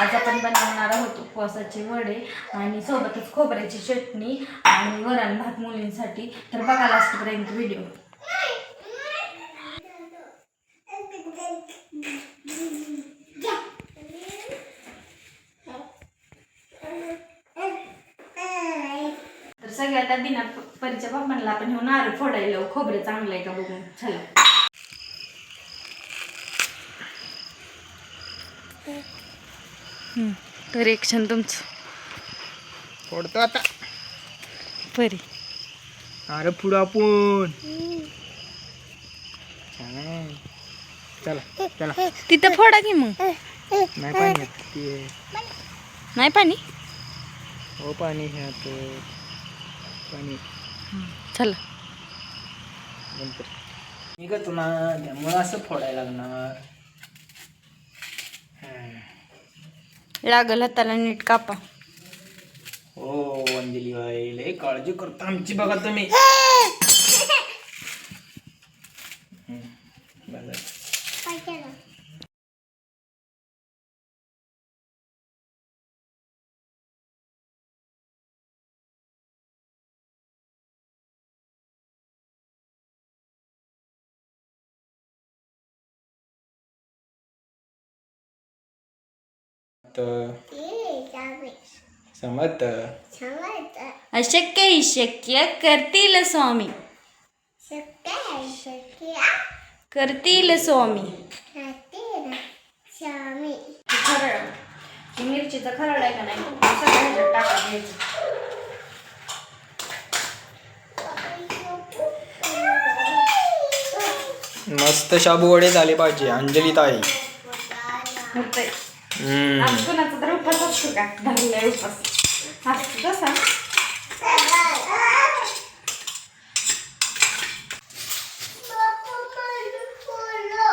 आज आपण बनवणार आहोत उपवासाचे वडे आणि सोबतच खोबऱ्याची चटणी आणि वरण भात मुलींसाठी. तर बघा लास्टपर्यंत व्हिडिओ. तर सगळ्यात आधी ना परीच्या बाप्पांना आपण हे नारळ फोडायला खोबरं चांगलं आहे का बघून? चला. क्षण तुमचं. फोडतो आता. परी. अरे पुढं आपण. छान. चला चला. तिथं फोडा की मग. नाही पाणी नाही पाणी? हो पाणी ह्यात पाणी. चला. का तुला त्यामुळं असं फोडायला लागणार. लागल हाताला नीट कापा. हो अंजली बाई लय काळजी करतो आमची बघा तुम्ही हम्म. बघा. तर समत अशक्य ही शक्य करतील स्वामी. करतील स्वामी. खरड ही मिरचीचा खरड आहे का नाही? सगळं ह्याच्यात टाका घ्यायचं. मस्त शाबू वडे झाले पाहिजे अंजली ताई. आज कुणाचा तर उपास असतो का? धरलाय उपास असतो तसा.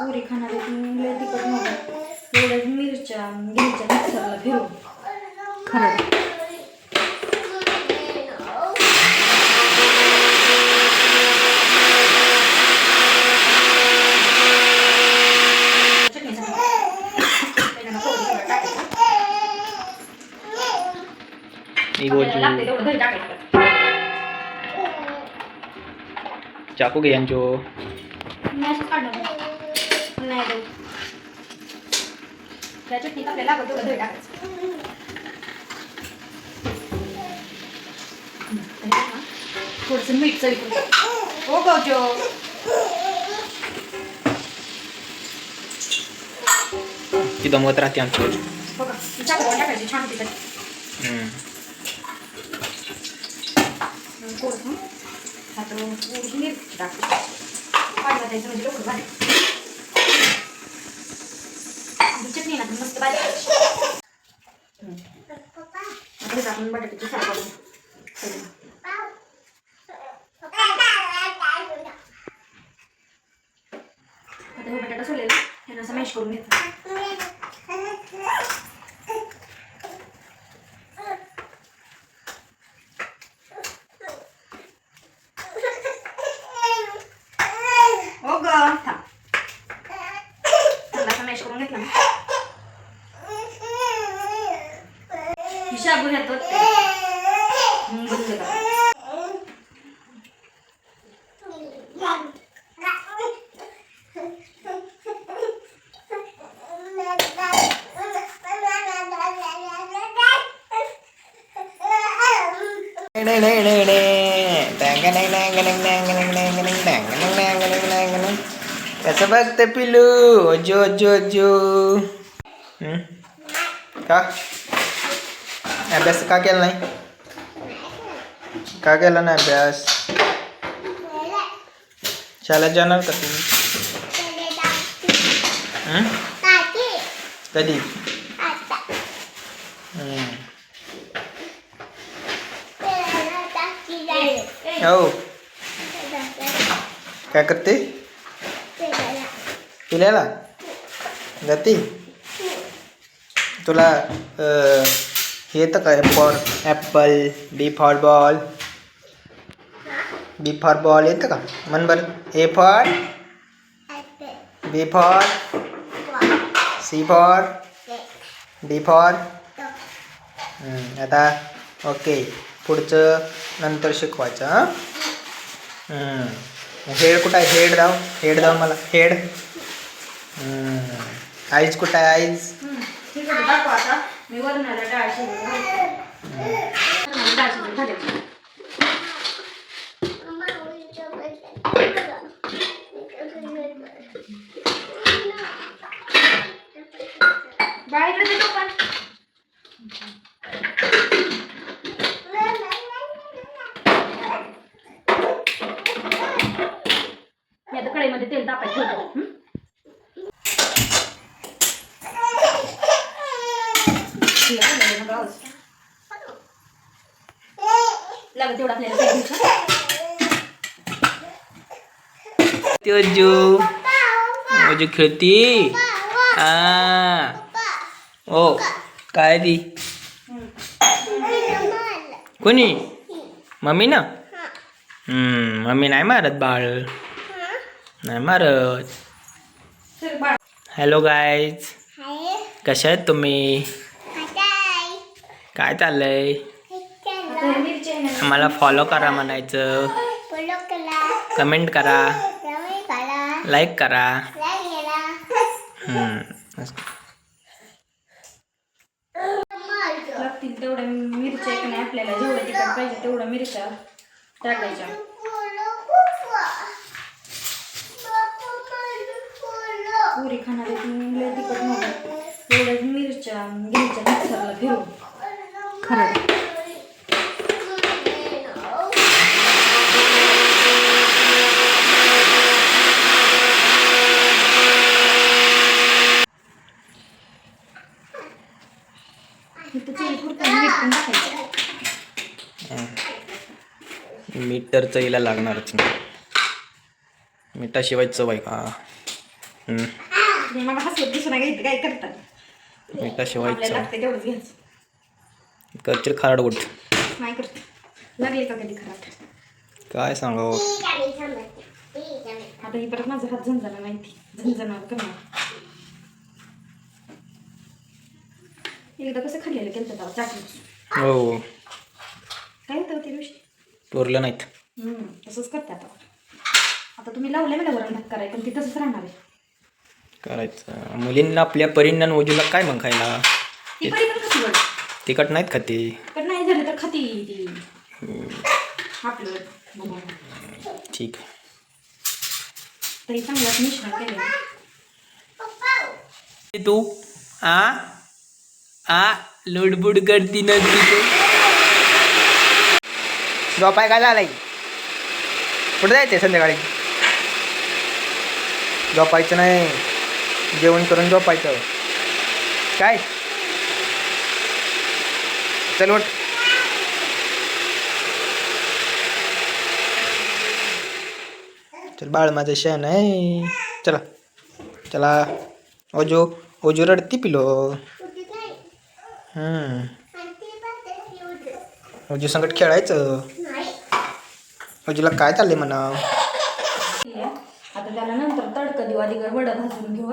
पुरी खाणार लय तिखट नव्हतं एवढ्याच मिरच्या घ्यायच्या मिक्सरला फिरून खरं. इगोची चाकू घे यांचो त्या चटणीत आपल्याला लागत तेवढं दही टाकायचं थोडस मीठ चवी हो गौजो ती दमवत राहते आमची बघा चाकू टाकायची छान तिथं हम्म. थोडंसं आता थोडीशी मिरची टाकायची पाणी घालायचं म्हणजे लवकर भाजी. आणि चटणी ना मस्त भाजी. करायची. हम्म. आता हे आपण बटाट्याची ठेवू. आता हे बटाटा सोलेला ह्यानं असं मॅश करून घ्यायचं हो ग थांब चांगला असं मॅश करून घेतला ना ही शाबू ह्यात ओतते. मग बंद करा. कसं बघते पिलू जो जो जो हम्म? का अभ्यास का केला नाही का केला नाही अभ्यास शाळेत जाणार का तुम्ही हम्म? कधी हो. काय करते? पिल्याला गती तुला हे येतं का? For apple B for ball B for ball येतं का? मन बरं. A for B for C for D for आता ओके पुढचं नंतर शिकवायचं हां? हेड कुठं आहे? हेड दाव. हेड दाव मला. हेड. आईज कुठं आहे? आईज? ठीक आहे दाखवा आता. मी वरणाला डाळ शिजवून डाळ शिजवून घालायची. इकडे देतो पण. मी आता कढईमध्ये तेल तापायचं ठेवतो हम्म? ठीक आहे, झालेलं मग आवाज. लागत तेवढं आपल्याला काय घ्यायचं. ओजू ओजू खेळती आ ओ काय ती कोणी मम्मी ना हम्म, मम्मी नाही मारत बाळ नाही मारत. हॅलो गायज कशा आहेत तुम्ही? काय चाललंय? आम्हाला फॉलो करा म्हणायचं. कमेंट करा. लाईक करा. तेवढ्या मिरच्या आपल्याला जेवढं तिखट पाहिजे तेवढ्या मिरच्या टाकायच्या. पुरी खाणारे लय तिखट नको. तेवढ्याच मिरच्या घ्यायच्या मिक्सरला फिरून. खरं. मीठ मीठ तर चवीला लागणारच नाही मिठाशिवाय चव आहे का? हम्म. तुम्ही मला हसवत दिसून घ्यायचं काय करतात लागते तेवढंच घ्यायचं. करशील खारड गोट नाही करते. लागले का कधी खराब काय सांगावं? आता ही परत माझा हात झंझणा माहिती झंझणावर करणार. एकदा कसं खाल्लेलं केलं तर हो. काय होतं त्या दिवशी? पुरलं नाहीत. हम्म, तसंच करते आता. आता तुम्ही लावलंय मला वरण भात करायला पण ती तसंच राहणार आहे. करायचं. मुलींना आपल्या परींना आणि ओजूला काय मग खायला? ती परी पण कशी बघ. तिखट नाहीत खाते. पण नाही झालं तर खाती ती. आपलं बनवून. ठीक. आहे तरी चांगलंच मिश्रण केलं तू आ? आ? लुडबुड करती ना तू झोपाय काय झालंय? कुठे जायचंय संध्याकाळी? झोपायचं नाही. जेवण करून झोपायचं काय? चल उठ. चल बाळ माझं शेण आहे. चला. चला. ओजो ओजो रडती पिलो. ओजू संकट खेळायचं. ओजूला काय चाललंय म्हणा आता त्याला नंतर तडकं देऊ आधी वडं भाजून घेऊ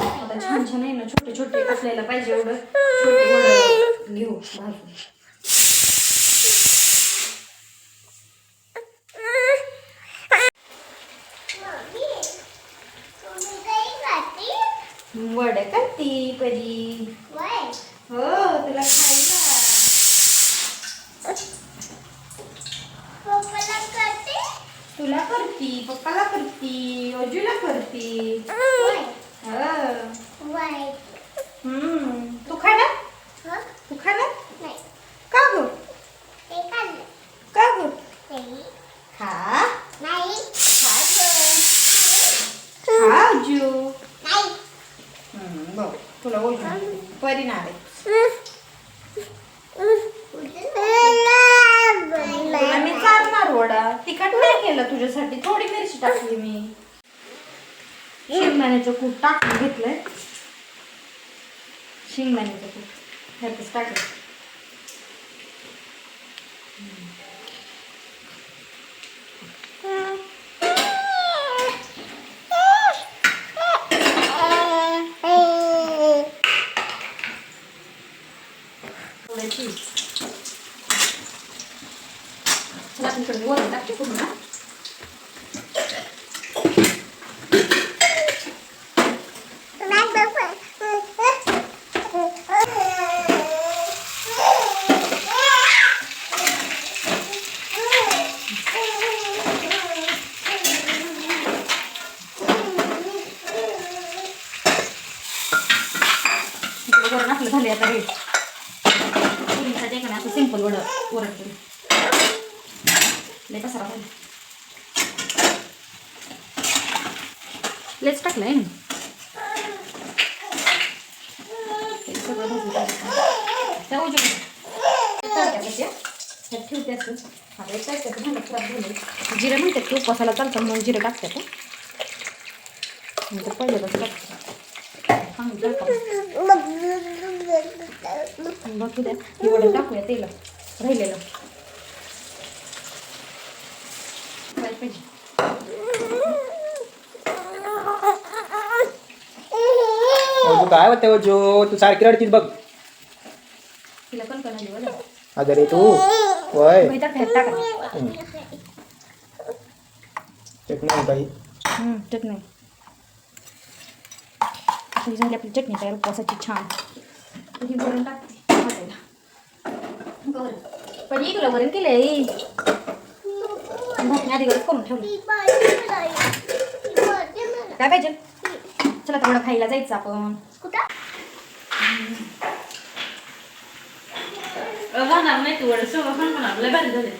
आता छान छान आहे ना छोटे छोटे असलेला पाहिजे एवढं. छोटे घेऊ भाजून वडे करती परी हो तुला खायला. तुला करती पप्पाला करती अजूला करती. तू खाणार तू खाणार का गो? का गो? खा. खा बघ तुला ओजू परी नाही तुला मी चालणार वडा तिखट नाही केलं तुझ्यासाठी. थोडी मिरची टाकली मी. शेंगदाण्याचं कूट टाकून घेतलंय. शेंगदाण्याचं कूट. ह्यातच टाकलं आता इकडे मी वरून टाकते पूर्ण इकडे वरण आपलं झाले आता रेट पुरींसाठी एका असं सिंपल वड लय पसारा झाला लेच टाकलं आहे ते सगळं भाजून टाकायचं. त्या उजव्या तळत्या कशा ह्यात ठेवते असं आता एक तळत्याचं भांडं खराब झालं जिरे म्हणतात की उपवासाला चालतं म्हणून जिरे टाकतात हं. नंतर पहिल्यांदाच टाकतात चांगलं बघू द्या एवढं टाकूया तेला राहिलेलं. काय होते ओजू तू सारखी रडतीस बघ. तिला अगं रे तू होय टाका. टाका. चटणी हम्म, चटणी. ही झाली आपली चटणी तयार उपवासाची छान. ही. वरण पण ही तुला वरण केलंय भातने आधी गरज करून ठेवली काय पाहिजे चला तेवढं खायला जायचं आपण. होणार नाही तू सगळं पण होणार लय भारी झाले